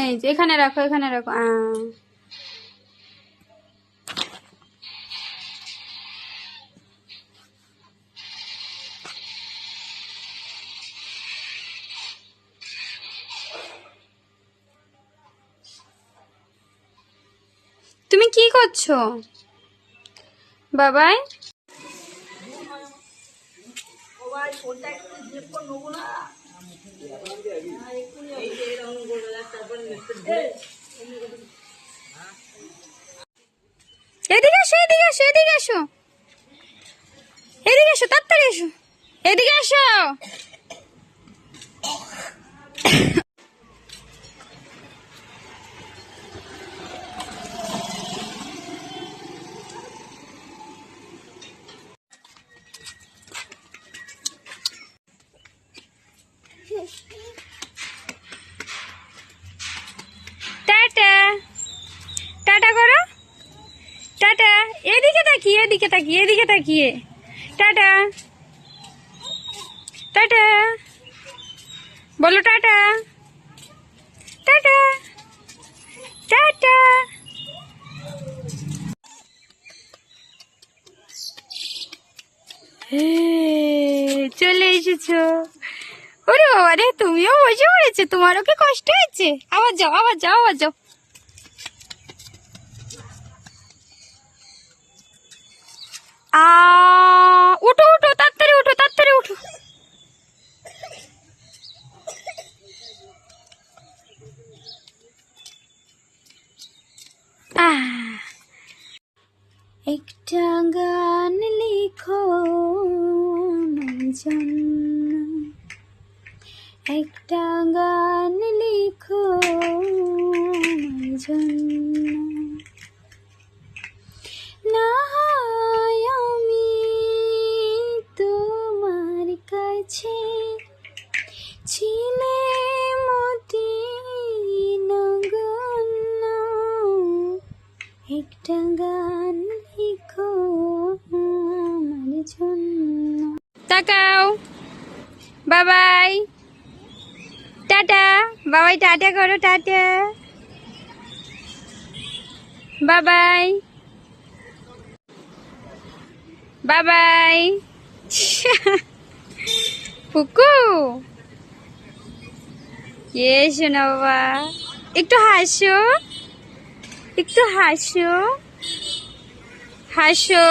এই যে এখানে রাখো এখানে রাখো। তুমি কি করছ? বাবাই? এদিকে এসো এদিকে এসো এদিকে এসো এদিকে এসো তাড়াতাড়ি এসো এদিকে এসো টাটা। টাটা করো। টাটা। এদিকে তাকিয়ে এদিকে তাকিয়ে এদিকে তাকিয়ে। টাটা। টাটা। বলো টাটা। টাটা। টাটা। চলে এসেছ। ওরে বাবা রে, তুমিও বসে পড়েছো, তোমারও কি কষ্ট হয়েছে? আবার যাও আবার যাও আবার যাও। আ, উঠো উঠো, তাড়াতাড়ি উঠো তাড়াতাড়ি উঠো। একটা গান লিখো জন্য একটা গান লিখো জন্য। না আমি তোমার কাছে ছিলে মতি নগণ্য। একটা গান লিখো আমার জন্য। তাকাও। বাবাই। টাটা। বাবাই, টাটা করো, টাটা। বাবাই। বাবাই। পুকু এসো না বাবা। একটু হাসো। একটু হাসো। হাসো।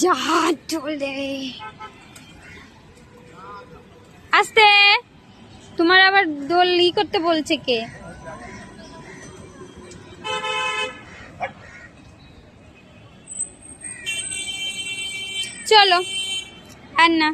চলে আস্তে। তোমার আবার দোল ই করতে বলছে কে? চলো আর না।